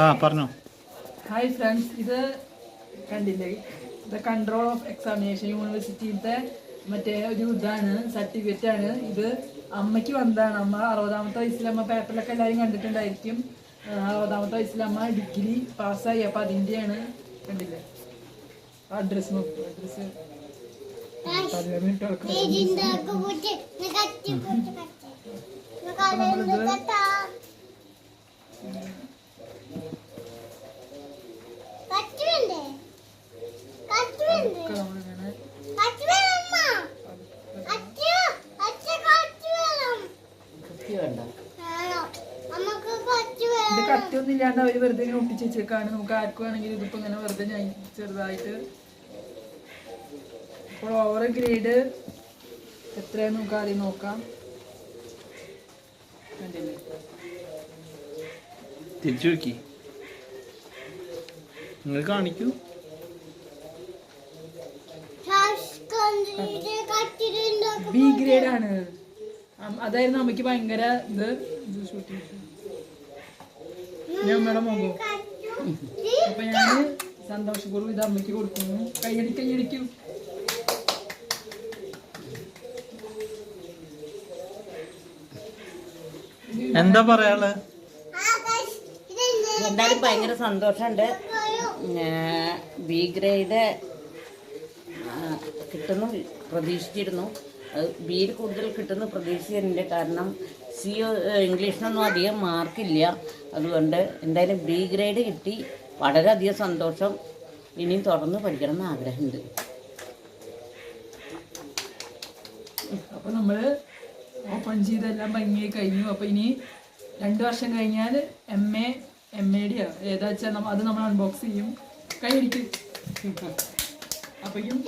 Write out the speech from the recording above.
ആ പറഞ്ഞോ. Hi friends ഇത് കണ്ടില്ലേ? ഇത് കൺട്രോൾ ഓഫ് എക്സാമിനേഷൻ യൂണിവേഴ്സിറ്റിയിലത്തെ മറ്റേ ഒരു ഇതാണ് സർട്ടിഫിക്കറ്റ് ആണ്. ഇത് അമ്മയ്ക്ക് വന്നതാണ്. അമ്മ അറുപതാമത്തെ വയസ്സിൽ അമ്മ പേപ്പറിലൊക്കെ എല്ലാവരും കണ്ടിട്ടുണ്ടായിരിക്കും. അറുപതാമത്തെ വയസ്സിൽ അമ്മ ഡിഗ്രി പാസ്സായി. അപ്പം അതിന്റെയാണ് കണ്ടില്ലേ? അഡ്രസ്സ് നോക്കൂ. അഡ്രസ്സ് മിനിറ്റ് കത്തി വേണ്ട ഇത് കത്തിയൊന്നും ഇല്ലാണ്ട് അവർ വെറുതെ ഒട്ടിച്ചേക്കാണ് ഒട്ടിച്ച് വെച്ചേക്കാണ്. നമുക്ക് ആർക്കും വേണമെങ്കിൽ ഇതിപ്പോ ഇങ്ങനെ വെറുതെ ഞാൻ ചെറുതായിട്ട് അപ്പോൾ ഓവർ ഗ്രേഡ് എത്രയാന്ന് നമുക്ക് ആദ്യം നോക്കാം. തിരിച്ചു നോക്കി നിങ്ങൾ കാണിക്കൂ. ബി ഗ്രേഡ് ആണ്. അതായിരുന്നു അമ്മയ്ക്ക് ഭയങ്കര ഇത്. ഞാൻ അമ്മയുടെ മുഖം അപ്പൊ ഞാൻ സന്തോഷപൂർവം ഇത് അമ്മയ്ക്ക് കൊടുക്കുന്നു. കൈയടി കൈയടിക്കും എന്താ പറയാൾ? എന്തായാലും ഭയങ്കര സന്തോഷമുണ്ട്. ബി ഗ്രേഡ് കിട്ടുന്നു പ്രതീക്ഷിച്ചിരുന്നു. ബിയിൽ കൂടുതൽ കിട്ടുന്ന പ്രതീക്ഷിച്ചിട്ടുണ്ട് കാരണം സി ഇംഗ്ലീഷിനൊന്നും അധികം മാർക്കില്ല. അതുകൊണ്ട് എന്തായാലും ബി ഗ്രേഡ് കിട്ടി. വളരെയധികം സന്തോഷം. ഇനിയും തുടർന്ന് പഠിക്കണം എന്ന് ആഗ്രഹമുണ്ട്. അപ്പം നമ്മൾ ഓപ്പൺ ചെയ്തെല്ലാം ഭംഗിയായി കഴിഞ്ഞു. അപ്പം ഇനി രണ്ട് വർഷം കഴിഞ്ഞാൽ M A M A D ഏതാ വെച്ചാൽ അത് നമ്മൾ അൺബോക്സ് ചെയ്യും. കഴിഞ്ഞിട്ട് അപ്പോഴേക്കും